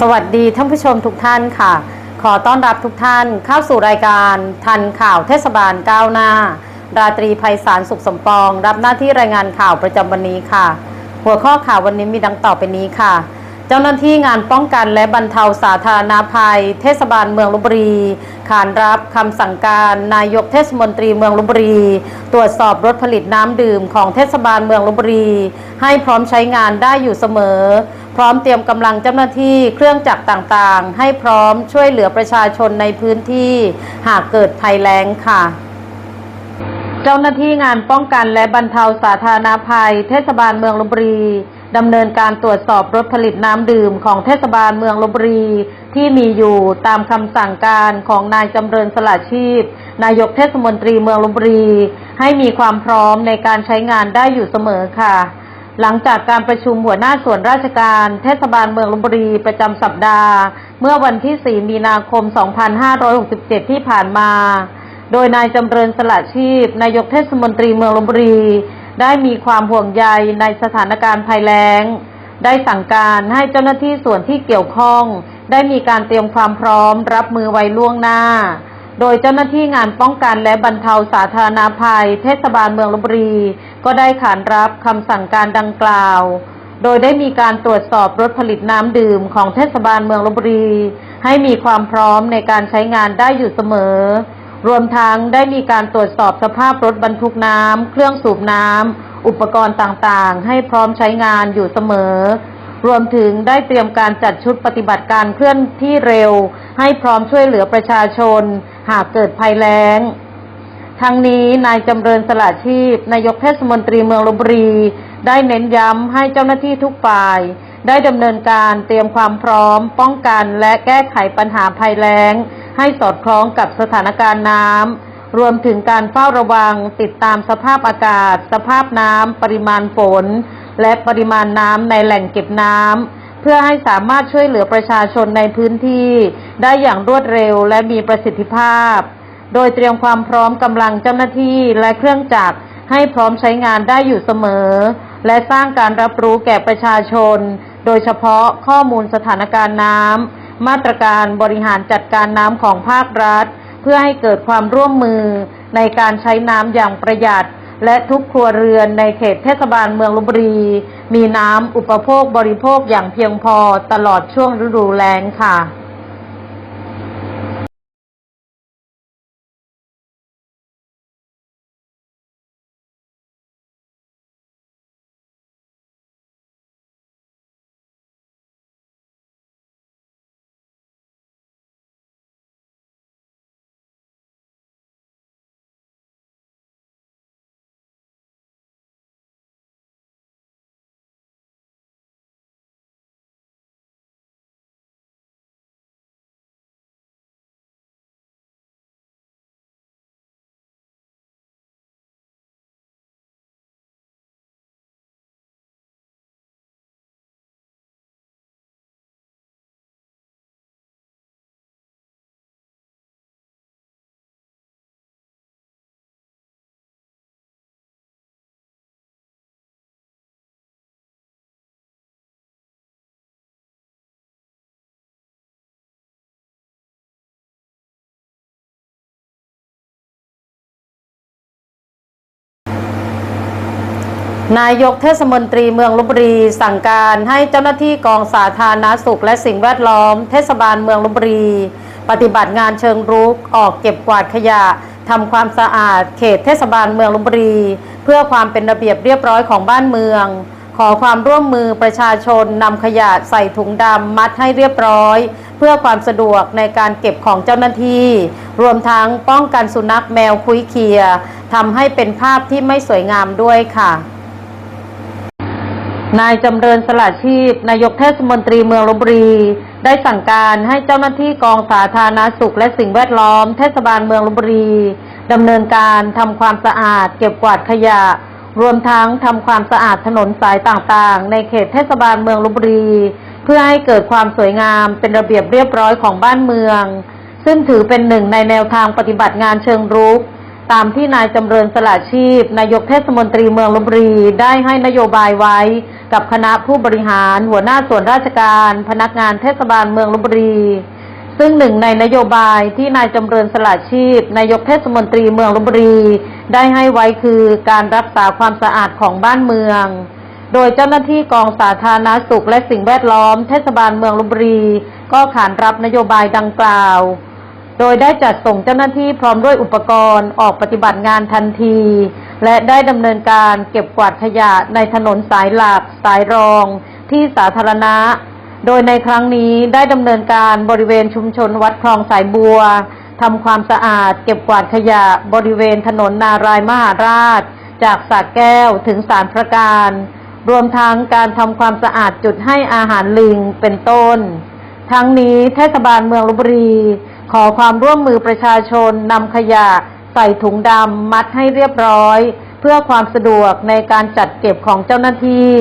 สวัสดีท่านผู้ชมทุกท่านค่ะ ขอต้อนรับทุกท่านเข้าสู่รายการทันข่าวเทศบาลก้าวหน้า ราตรีภัยสารสุขสมปอง รับหน้าที่รายงานข่าวประจำวันนี้ค่ะ หัวข้อข่าววันนี้มีดังต่อไปนี้ค่ะ เจ้าหน้าที่งานป้องกันและบรรเทาสาธารณภัย เทศบาลเมืองลบบุรีขานรับคำสั่งการนายกเทศมนตรีเมืองลบบุรี ตรวจสอบรถผลิตน้ำดื่มของเทศบาลเมืองลบบุรี ให้พร้อมใช้งานได้อยู่เสมอ พร้อมเตรียมกำลังเจ้าหน้าที่เครื่องจักรต่างๆ ให้พร้อมช่วยเหลือประชาชนในพื้นที่หากเกิดภัยแล้งค่ะ เจ้าหน้าที่งานป้องกันและบรรเทาสาธารณภัย เทศบาลเมืองลบบุรีดำเนินการตรวจสอบรถผลิตน้ำดื่มของเทศบาลเมืองลบบุรีที่มีอยู่ตามคำสั่งการของนายจำเริญสละชีพ นายกเทศมนตรีเมืองลบบุรี ให้มีความพร้อมในการใช้งานได้อยู่เสมอค่ะ หลังจากการประชุมหัวหน้าส่วนราชการ เทศบาลเมืองลบบุรีประจำสัปดาห์ เมื่อวันที่ 4 มีนาคม 2567 ที่ผ่านมา โดยนายจำเริญสละชีพ นายกเทศมนตรีเมืองลบบุรี ได้มีความห่วงใยในสถานการณ์ภัยแล้ง ได้สั่งการให้เจ้าหน้าที่ส่วนที่เกี่ยวข้อง ได้มีการเตรียมความพร้อมรับมือไว้ล่วงหน้า โดยเจ้าหน้าที่งานป้องกันและบรรเทาสาธารณภัย เทศบาลเมืองลบบุรี ก็ได้ขานรับคำสั่งการดังกล่าว โดยได้มีการตรวจสอบรถผลิตน้ำดื่มของเทศบาลเมืองลบบุรี ให้มีความพร้อมในการใช้งานได้อยู่เสมอ รวมทั้งได้มีการตรวจสอบสภาพรถบรรทุกน้ำเครื่องสูบน้ำอุปกรณ์ต่างๆ ให้พร้อมใช้งานอยู่เสมอ รวมถึงได้เตรียมการจัดชุดปฏิบัติการเคลื่อนที่เร็ว ให้พร้อมช่วยเหลือประชาชน หากเกิดภัยแล้ง ทั้งนี้นายจำเริญสละชีพนายกเทศมนตรีเมืองลบบุรี ได้เน้นย้ำให้เจ้าหน้าที่ทุกฝ่าย ได้ดำเนินการเตรียมความพร้อม ป้องกันและแก้ไขปัญหาภัยแล้ง ให้สอดคล้องกับสถานการณ์น้ำรวมถึงการเฝ้าระวังติดตามสภาพอากาศ สภาพน้ำ ปริมาณฝน และปริมาณน้ำในแหล่งเก็บน้ำเพื่อให้สามารถช่วยเหลือประชาชนในพื้นที่ ได้อย่างรวดเร็วและมีประสิทธิภาพ โดยเตรียมความพร้อมกำลังเจ้าหน้าที่และเครื่องจักรให้พร้อมใช้งานได้อยู่เสมอ และสร้างการรับรู้แก่ประชาชน โดยเฉพาะข้อมูลสถานการณ์น้ำมาตรการบริหารจัดการน้ำของภาครัฐ เพื่อให้เกิดความร่วมมือในการใช้น้ำอย่างประหยัด และทุกครัวเรือนในเขตเทศบาลเมืองลบบุรี มีน้ำอุปโภคบริโภคอย่างเพียงพอตลอดช่วงฤดูแล้งค่ะ นายกเทศมนตรีเมืองลบบุรี สั่งการให้เจ้าหน้าที่กองสาธารณาสุขและสิ่งแวดล้อม เทศบาลเมืองลบบุรี ปฏิบัติงานเชิงรุก ออกเก็บกวาดขยะทำความสะอาดเขตเทศบาลเมืองลบบุรี เพื่อความเป็นระเบียบเรียบร้อยของบ้านเมือง ขอความร่วมมือประชาชนนำขยะใส่ถุงดำมัดให้เรียบร้อย เพื่อความสะดวกในการเก็บของเจ้าหน้าที่ รวมทั้งป้องกันสุนัขแมวคุยเคียทำให้เป็นภาพที่ไม่สวยงามด้วยค่ะ นายจำเริญสละชีพ นายกเทศมนตรีเมืองลบบุรี ได้สั่งการให้เจ้าหน้าที่กองสาธารณาสุขและสิ่งแวดล้อม เทศบาลเมืองลบบุรีดำเนินการทำความสะอาด เก็บกวาดขยะ รวมทั้งทำความสะอาดถนนสายต่างๆ ในเขตเทศบาลเมืองลบบุรี เพื่อให้เกิดความสวยงามเป็นระเบียบเรียบร้อยของบ้านเมือง ซึ่งถือเป็นหนึ่งในแนวทางปฏิบัติงานเชิงรุกตามที่นายจำเริญสละชีพ นายกเทศมนตรีเมืองลบบุรีได้ให้นโยบายไว้ กับคณะผู้บริหาร หัวหน้าส่วนราชการ พนักงานเทศบาลเมืองลบบุรี ซึ่งหนึ่งในนโยบายที่นายจำเริญสละชีพ นายกเทศมนตรีเมืองลบบุรี ได้ให้ไว้คือการรักษาความสะอาดของบ้านเมือง โดยเจ้าหน้าที่กองสาธารณสุขและสิ่งแวดล้อมเทศบาลเมืองลบบุรี ก็ขานรับนโยบายดังกล่าว โดยได้จัดส่งเจ้าหน้าที่พร้อมด้วยอุปกรณ์ออกปฏิบัติงานทันที และได้ดำเนินการเก็บกวาดขยะในถนนสายหลักสายรอง ที่สาธารณะ โดยในครั้งนี้ได้ดำเนินการบริเวณชุมชนวัดคลองสายบัวทำความสะอาดเก็บกวาดขยะบริเวณถนนนารายมหาราช จากสระแก้วถึงสารพระการ รวมทั้งการทำความสะอาดจุดให้อาหารลิงเป็นต้น ทั้งนี้เทศบาลเมืองลบบุรี ขอความร่วมมือประชาชนนำขยะ ใส่ถุงดำมัดให้เรียบร้อย เพื่อความสะดวกในการจัดเก็บของเจ้าหน้าที่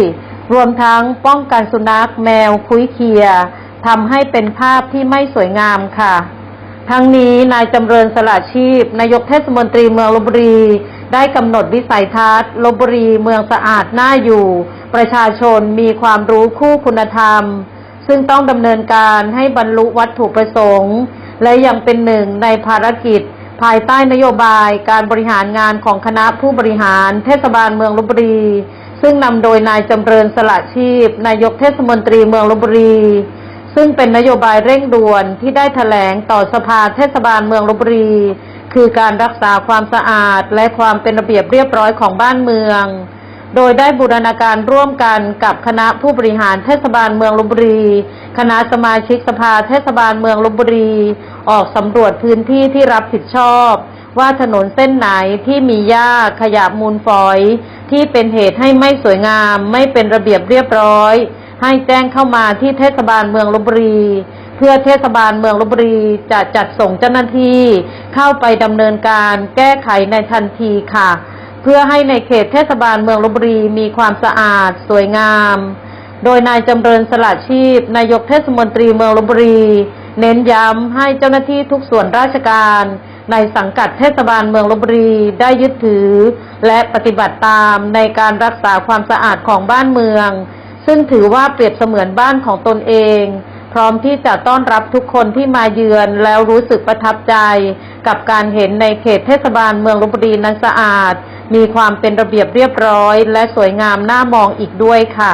รวมทั้งป้องกันสุนัขแมวคุยเคียทำให้เป็นภาพที่ไม่สวยงามค่ะ ทั้งนี้นายจำเริญสละชีพ นายกเทศมนตรีเมืองลบบุรี ได้กำหนดวิสัยทัศน์ลบบุรีเมืองสะอาดน่าอยู่ ประชาชนมีความรู้คู่คุณธรรม ซึ่งต้องดำเนินการให้บรรลุวัตถุประสงค์ และยังเป็นหนึ่งในภารกิจ ภายใต้นโยบายการบริหารงานของคณะผู้บริหารเทศบาลเมืองลบบุรี ซึ่งนำโดยนายจำเริญสละชีพ นายกเทศมนตรีเมืองลบบุรี ซึ่งเป็นนโยบายเร่งด่วนที่ได้แถลงต่อสภาเทศบาลเมืองลบบุรี คือการรักษาความสะอาดและความเป็นระเบียบเรียบร้อยของบ้านเมือง โดยได้บูรณาการร่วมกันกับคณะผู้บริหารเทศบาลเมืองลบบุรี คณะสมาชิกสภาเทศบาลเมืองลบบุรี ออกสำรวจพื้นที่ที่รับผิดชอบ ว่าถนนเส้นไหนที่มีหญ้าขยะมูลฝอย ที่เป็นเหตุให้ไม่สวยงาม ไม่เป็นระเบียบเรียบร้อย ให้แจ้งเข้ามาที่เทศบาลเมืองลบบุรี เพื่อเทศบาลเมืองลบบุรีจะจัดส่งเจ้าหน้าที่ เข้าไปดำเนินการแก้ไขในทันทีค่ะ เพื่อให้ในเขตเทศบาลเมืองลบบุรีมีความสะอาด สวยงาม โดยนายจำเริญสละชีพ นายกเทศมนตรีเมืองลบบุรี เน้นย้ำให้เจ้าหน้าที่ทุกส่วนราชการ ในสังกัดเทศบาลเมืองลบบุรีได้ยึดถือ และปฏิบัติตามในการรักษาความสะอาดของบ้านเมือง ซึ่งถือว่าเปรียบเสมือนบ้านของตนเองพร้อมที่จะต้อนรับทุกคนที่มาเยือนแล้วรู้สึกประทับใจ กับการเห็นในเขตเทศบาลเมืองลบบุรีนั้นสะอาด มีความเป็นระเบียบเรียบร้อยและสวยงามน่ามองอีกด้วยค่ะ